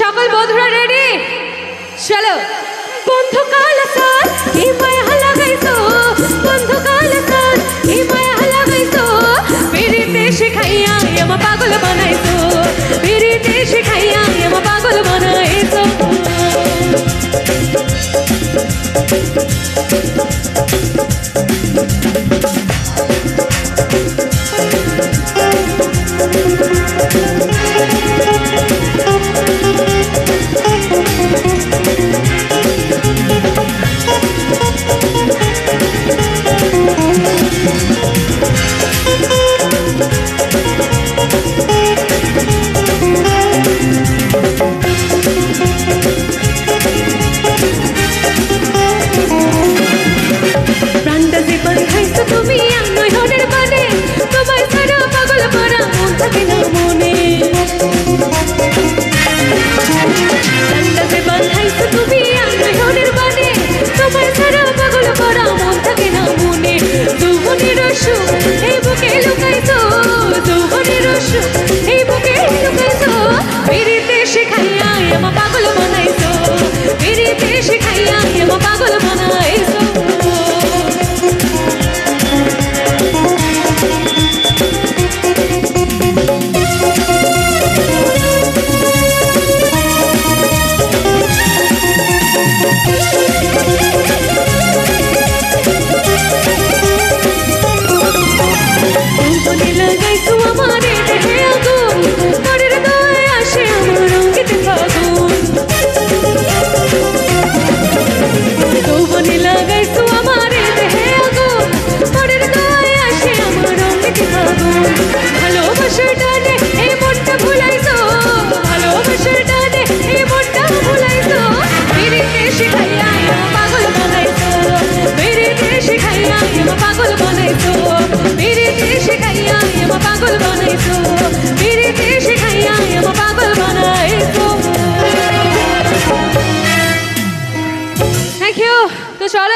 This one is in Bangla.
সকল বন্ধুরা রেডি চলো। বন্ধু কাল সাথ এই মায়া শিখাইয়া আমা পাগল বানাইছো। পিড়িতে শিখাইয়া আমা পাগল বানাইছো। এই বুকে লুকাইছো পিরিতে শিখাইয়া আমা পাগল বানাইছো পিরিতে শিখাইয়া আমা পাগল বানাইছো। लगाई तू हमारे 小磊